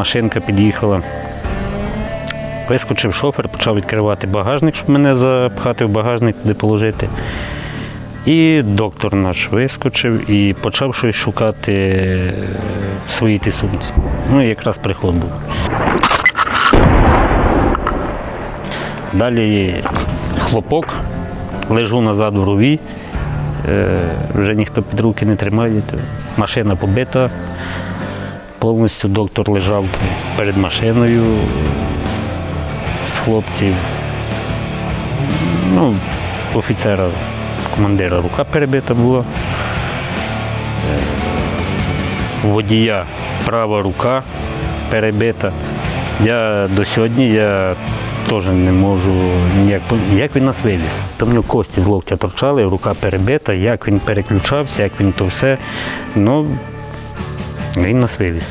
машинка під'їхала. Вискочив шофер, почав відкривати багажник, щоб мене запхати в багажник, туди положити. І доктор наш вискочив і почав щось шукати е, в своїй тій сумці. Ну, і якраз приход був. Далі хлопок, лежу назад в рові, е, вже ніхто під руки не тримає. Машина побита, повністю доктор лежав перед машиною з хлопців. Ну, офіцера, командира рука перебита була. Е, Водія права рука перебита. Я до сьогодні я теж не можу ніяк як він нас вивіз. Там нього кості з локтя торчали, рука перебита, як він переключався, як він то все. Ну, він нас вивіз.